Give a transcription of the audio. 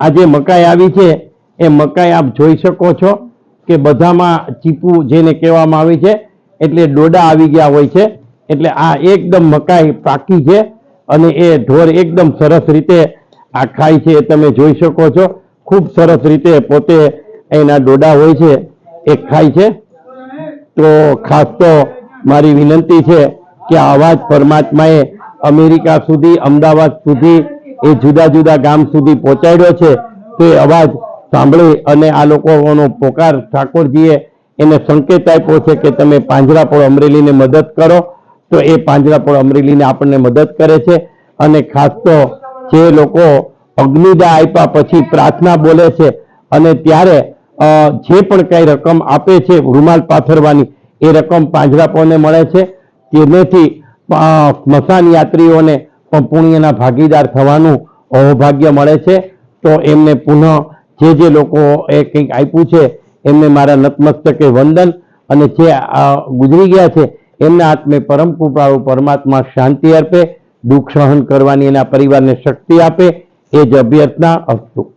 આ જે મકાઈ આવી છે, એ મકાઈ આપ જોઈ શકો છો કે બધામાં ચીપું જેને કહેવામાં આવે છે, એટલે ડોડા આવી ગયા હોય છે, એટલે આ એકદમ મકાઈ પાકી છે અને એ ઢોર એકદમ સરસ રીતે આ ખાય છે, એ તમે જોઈ શકો છો. ખૂબ સરસ રીતે પોતે એના ડોડા હોય છે, એ ખાય છે. તો ખાસ તો મારી વિનંતી છે કે આ જ પરમાત્માએ અમેરિકા સુધી, અમદાવાદ સુધી એ જુદા જુદા ગામ સુધી પહોંચાડ્યો છે. તે અવાજ સાંભળી અને આ લોકોનો પોકાર ઠાકોરજીએ એને સંકેત આપ્યો છે કે તમે પાંજરાપોળ અમરેલીને મદદ કરો. તો એ પાંજરાપોળ અમરેલીને આપણને મદદ કરે છે અને ખાસ તો જે લોકો અગ્નિદા આપ્યા પછી પ્રાર્થના બોલે છે અને ત્યારે જે પણ કઈ રકમ આપે છે રૂમાલ પાથરવાની, એ રકમ પાંજરાપોળને મળે છે. તેનેથી સ્મશાન યાત્રીઓને પુણ્યના ભાગીદાર થવાનું અહોભાગ્ય મળે છે. તો એમને પુનઃ જે જે લોકો એ કંઈક આપ્યું છે, એમને મારા નતમસ્તકે વંદન. અને જે ગુજરી ગયા છે, એમના આત્મે પરમ કૃપાળુ પરમાત્મા શાંતિ અર્પે, દુઃખ સહન કરવાની એના પરિવારને શક્તિ આપે, એ જ અભ્યર્થના અસ્તુ